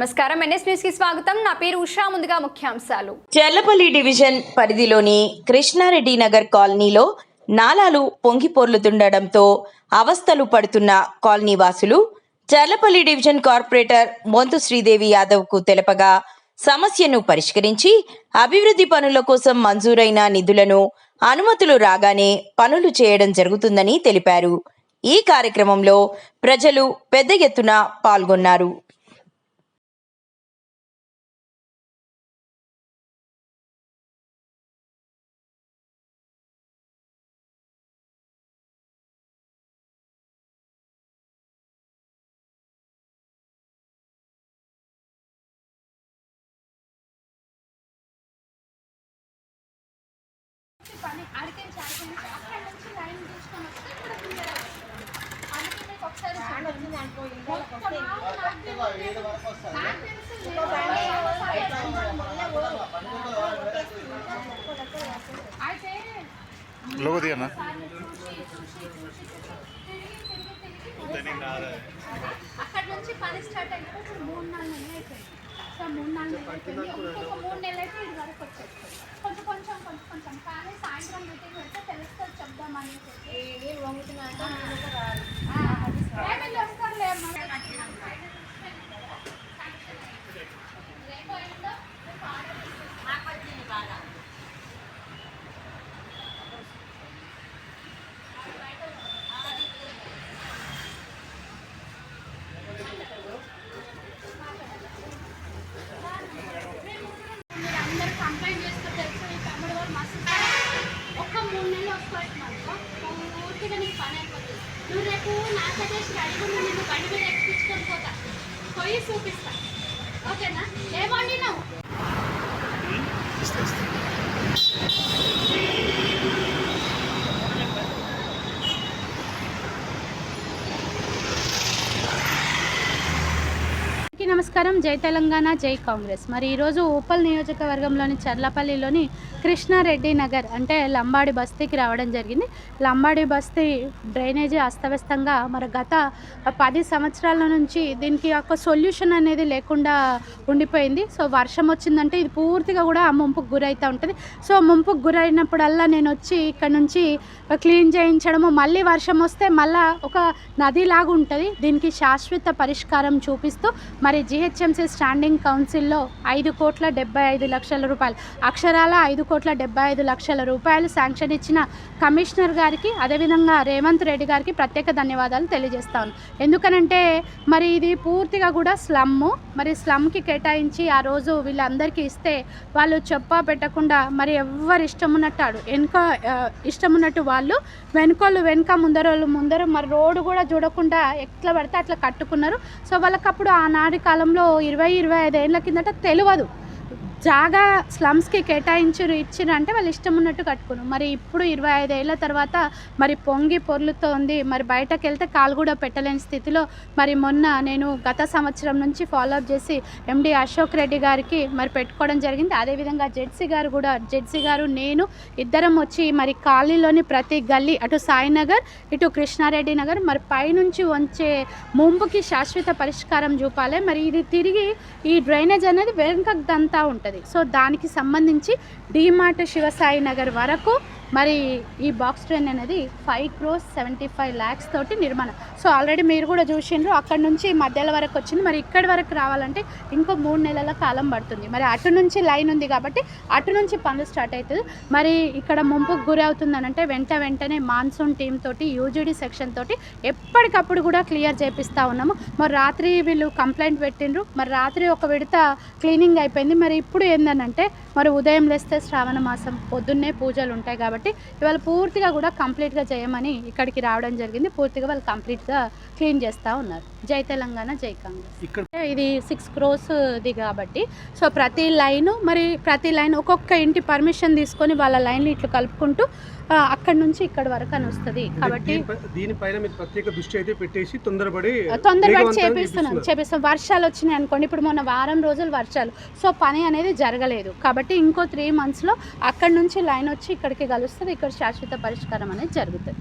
నమస్కారం. ఎన్ఎస్ న్యూస్కి స్వాగతం. నా పేరు ఉషా. ముందుగా ముఖ్యాంశాలు. చెల్లపల్లి డివిజన్ పరిధిలోని కృష్ణారెడ్డి నగర్ కాలనీలో నాలాలు పొంగి పొర్లుతుండటంతో అవస్థలు పడుతున్న కాలనీ వాసులు చెర్లపల్లి డివిజన్ కార్పొరేటర్ మొంతు శ్రీదేవి యాదవ్కు తెలపగా సమస్యను పరిష్కరించి అభివృద్ధి పనుల కోసం మంజూరైన నిధులను అనుమతులు రాగానే పనులు చేయడం జరుగుతుందని తెలిపారు. ఈ కార్యక్రమంలో ప్రజలు పెద్ద ఎత్తున పాల్గొన్నారు. లోగో తీయన్నా అక్కడ నుంచి పని స్టార్ట్ అయినప్పుడు ఇప్పుడు మూడు నాలుగు నెలలు అయిపోయింది సో మూడు నాలుగు నెలలు అయిపోయింది ఇంకొక మూడు నెలలు అయితే ఇది వరకు వచ్చేస్తుంది కొంచెం కొంచెం కొంచెం కొంచెం కానీ సాయంత్రం మీటింగ్ పెడితే తెలుస్తుంది చెప్దామని చెప్పి ఏ వీళ్ళు వస్తారులే అమ్మ. రేపు అయిందో రేపు ఆర్డర్ ఇస్తాను. మీరు అందరూ కంప్లైంట్ చేస్తే తెలుసు ఈ తమ్ముడు వాళ్ళు మస్తు ఒక్క మూడు నెలలు వస్తున్నాను పూర్తిగా నీకు పని అయిపోతుంది నువ్వు రేపు నా సజెస్ట్ నిన్ను బండి మీద ఎక్కించుకొని పోతా. పోయి చూపిస్తా. ఓకేనా? ఏమండి నువ్వు నమస్కారం. జై తెలంగాణ జై కాంగ్రెస్. మరి ఈరోజు ఉప్పల్ నియోజకవర్గంలోని చర్లపల్లిలోని కృష్ణారెడ్డి నగర్ అంటే లంబాడి బస్తీకి రావడం జరిగింది. లంబాడి బస్తీ డ్రైనేజీ అస్తవ్యస్తంగా మరి గత పది సంవత్సరాల నుంచి దీనికి ఒక సొల్యూషన్ అనేది లేకుండా ఉండిపోయింది. సో వర్షం వచ్చిందంటే ఇది పూర్తిగా కూడా ఆ ముంపుకు గురవుతూ ఉంటుంది. సో ముంపుకు గురైనప్పుడల్లా నేను వచ్చి ఇక్కడ నుంచి క్లీన్ చేయించడము మళ్ళీ వర్షం వస్తే మళ్ళీ ఒక నదిలాగా ఉంటుంది. దీనికి శాశ్వత పరిష్కారం చూపిస్తూ మరి జిహెచ్ఎంసీ స్టాండింగ్ కౌన్సిల్లో ఐదు కోట్ల డెబ్బై ఐదు లక్షల రూపాయలు. అక్షరాల ఐదు కోట్ల డెబ్బై ఐదు లక్షల రూపాయలు శాంక్షన్ ఇచ్చిన కమిషనర్ గారికి అదేవిధంగా రేవంత్ రెడ్డి గారికి ప్రత్యేక ధన్యవాదాలు తెలియజేస్తాను. ఎందుకనంటే మరి ఇది పూర్తిగా కూడా స్లమ్ మరి స్లమ్కి కేటాయించి ఆ రోజు వీళ్ళందరికీ ఇస్తే వాళ్ళు చెప్పా పెట్టకుండా మరి ఎవరు ఇష్టం ఉన్నట్టు ఆడు వెనుక ఇష్టమున్నట్టు ఇష్టం ఉన్నట్టు వాళ్ళు వెనుకోళ్ళు వెనుక ముందరోళ్ళు ముందర మరి రోడ్డు కూడా చూడకుండా ఎట్లా పడితే అట్లా కట్టుకున్నారు. సో వాళ్ళకప్పుడు ఆనాడికి కాలంలో ఇరవై ఇరవై ఐదు ఏళ్ళ కిందట తెలియదు జాగా స్లమ్స్కి కేటాయించరు ఇచ్చిరు అంటే వాళ్ళు ఇష్టం ఉన్నట్టు కట్టుకున్నారు. మరి ఇప్పుడు ఇరవై ఐదు ఏళ్ళ తర్వాత మరి పొంగి పొర్లుతోంది మరి బయటకు వెళ్తే కాలు కూడా పెట్టలేని స్థితిలో మరి మొన్న నేను గత సంవత్సరం నుంచి ఫాలోఅప్ చేసి ఎండి అశోక్ రెడ్డి గారికి మరి పెట్టుకోవడం జరిగింది. అదేవిధంగా జెడ్సీ గారు కూడా జెడ్సీ గారు నేను ఇద్దరం వచ్చి మరి కాలనీలోని ప్రతి గల్లీ అటు సాయినగర్ ఇటు కృష్ణారెడ్డి నగర్ మరి పైనుంచి వంచే ముంపుకి శాశ్వత పరిష్కారం చూపాలి. మరి ఇది తిరిగి ఈ డ్రైనేజ్ అనేది వెనుకదంతా ఉంటుంది. సో దానికి సంబంధించి డీమార్ట్ శివసాయి నగర్ వరకు మరి ఈ బాక్స్ ట్రైన్ అనేది five crores seventy five lakhs తోటి నిర్మాణం. సో ఆల్రెడీ మీరు కూడా చూసిండ్రు అక్కడ నుంచి మధ్యలో వరకు వచ్చింది. మరి ఇక్కడి వరకు రావాలంటే ఇంకో మూడు నెలల కాలం పడుతుంది. మరి అటు నుంచి లైన్ ఉంది కాబట్టి అటు నుంచి పనులు స్టార్ట్ అవుతుంది. మరి ఇక్కడ ముంపుకు గురి అవుతుందనంటే వెంట వెంటనే మాన్సూన్ టీమ్ తోటి యూజీడీ సెక్షన్ తోటి ఎప్పటికప్పుడు కూడా క్లియర్ చేపిస్తూ ఉన్నాము. మరి రాత్రి వీళ్ళు కంప్లైంట్ పెట్టిండ్రు. మరి రాత్రి ఒక విడత క్లీనింగ్ అయిపోయింది. మరి ఇప్పుడు ఏందనంటే మరి ఉదయం లేస్తే శ్రావణ మాసం పొద్దున్నే పూజలు ఉంటాయి కాబట్టి ఇవాళ పూర్తిగా కూడా కంప్లీట్గా చేయమని ఇక్కడికి రావడం జరిగింది. పూర్తిగా వాళ్ళు కంప్లీట్గా క్లీన్ చేస్తూ ఉన్నారు. జై తెలంగాణ జై కాంగ్రెస్. ఇది సిక్స్ క్రోస్ది కాబట్టి. సో ప్రతి లైను మరి ప్రతి లైన్ ఒక్కొక్క ఇంటి పర్మిషన్ తీసుకొని వాళ్ళ లైన్లు ఇట్లు కలుపుకుంటూ అక్కడి నుంచి ఇక్కడ వరకు అని వస్తుంది. కాబట్టి దీనిపై- దీనిపైన మీరు ప్రత్యేక దృష్టి అయితే పెట్టేసి తొందరపడి తొందరగా వేగవంతంగా చేపిస్తున్నాం చేపిస్తున్నారు. చేపిస్తాం వర్షాలు వచ్చినాయి అనుకోండి. ఇప్పుడు మొన్న వారం రోజులు వర్షాలు. సో పని అనేది జరగలేదు. కాబట్టి ఇంకో త్రీ మంత్స్లో అక్కడ నుంచి లైన్ వచ్చి ఇక్కడికి కలుస్తుంది. ఇక్కడ శాశ్వత పరిష్కారం అనేది జరుగుతుంది.